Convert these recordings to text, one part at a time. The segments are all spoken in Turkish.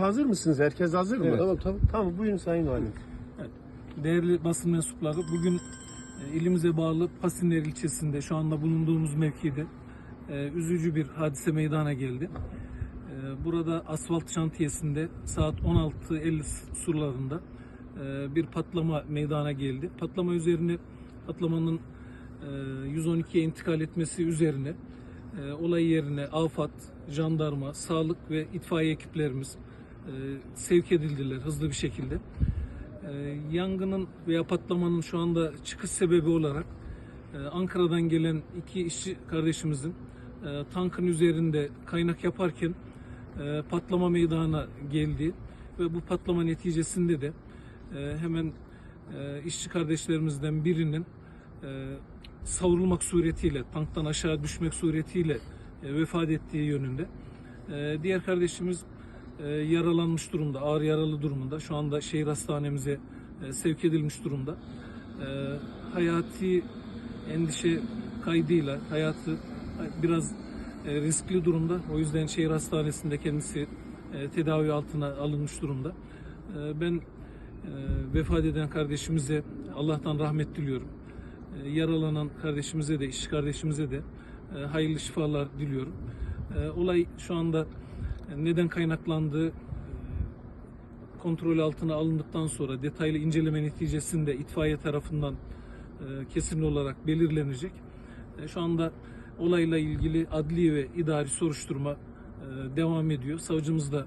hazır mısınız? Herkes hazır mı? Evet. Tamam tamam. Tamam buyurun Sayın Valim. Değerli basın mensupları, bugün e, ilimize bağlı Pasinler ilçesinde şu anda bulunduğumuz mevkide e, üzücü bir hadise meydana geldi. E, Burada asfalt şantiyesinde saat 16.50 surlarında bir patlama meydana geldi. Patlama üzerine patlamanın e, 112'ye intikal etmesi üzerine olay yerine AFAD, jandarma, sağlık ve itfaiye ekiplerimiz sevk edildiler hızlı bir şekilde. Ee, yangının veya patlamanın şu anda çıkış sebebi olarak e, Ankara'dan gelen iki işçi kardeşimizin e, tankın üzerinde kaynak yaparken e, patlama meydana geldi ve bu patlama neticesinde de hemen işçi kardeşlerimizden birinin savrulmak suretiyle tanktan aşağı düşmek suretiyle vefat ettiği yönünde. Diğer kardeşimiz e, yaralanmış durumda, ağır yaralı durumunda. Şu anda şehir hastanemize e, sevk edilmiş durumda. E, hayati endişe kaydıyla hayatı biraz riskli durumda. O yüzden şehir hastanesinde kendisi tedavi altına alınmış durumda. Ben vefat eden kardeşimize Allah'tan rahmet diliyorum. Yaralanan kardeşimize de, işçi kardeşimize de hayırlı şifalar diliyorum. Olay şu anda neden kaynaklandığı e, kontrol altına alındıktan sonra detaylı inceleme neticesinde itfaiye tarafından e, kesin olarak belirlenecek. E, Şu anda olayla ilgili adli ve idari soruşturma devam ediyor. Savcımız da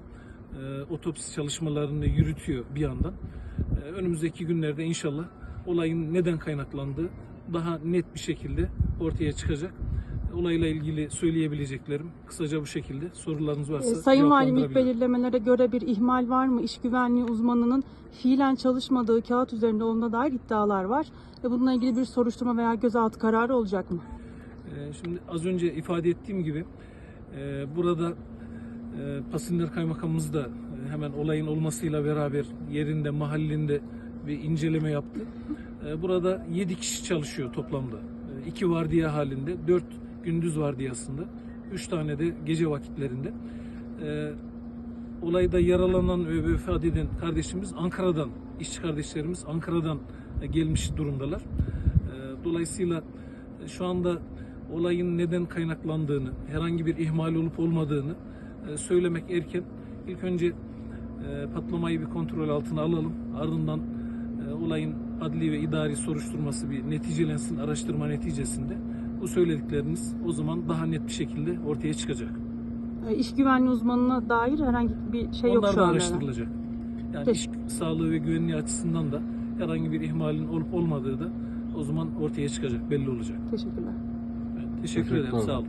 otopsi çalışmalarını yürütüyor bir yandan. Önümüzdeki günlerde inşallah olayın neden kaynaklandığı daha net bir şekilde ortaya çıkacak. Olayla ilgili söyleyebileceklerim kısaca bu şekilde. Sorularınız varsa Ee, Sayın Valim ilk belirlemelere göre bir ihmal var mı? İş güvenliği uzmanının fiilen çalışmadığı kağıt üzerinde olduğuna dair iddialar var. Ve bununla ilgili bir soruşturma veya gözaltı kararı olacak mı? Ee, Şimdi az önce ifade ettiğim gibi e, burada e, Pasinler Kaymakamımız da e, hemen olayın olmasıyla beraber yerinde, mahallinde bir inceleme yaptı. Burada 7 kişi çalışıyor toplamda. 2 vardiya halinde, 4 gündüz vardiyasında, 3 tane de gece vakitlerinde. E, Olayda yaralanan ve vefat kardeşimiz Ankara'dan, işçi kardeşlerimiz Ankara'dan e, gelmiş durumdalar. E, Dolayısıyla şu anda olayın neden kaynaklandığını, herhangi bir ihmal olup olmadığını e, söylemek erken. İlk önce e, patlamayı bir kontrol altına alalım. Ardından e, olayın adli ve idari soruşturması bir neticelensin araştırma neticesinde. Bu söyledikleriniz o zaman daha net bir şekilde ortaya çıkacak. Ee, İş güvenliği uzmanına dair herhangi bir şey yok Onlar şu da anda. araştırılacak. Yani iş sağlığı ve güvenliği açısından da herhangi bir ihmalin olup olmadığı da o zaman ortaya çıkacak, belli olacak. Teşekkürler. Ben teşekkür Teşekkür ederim, ederim. sağ olun.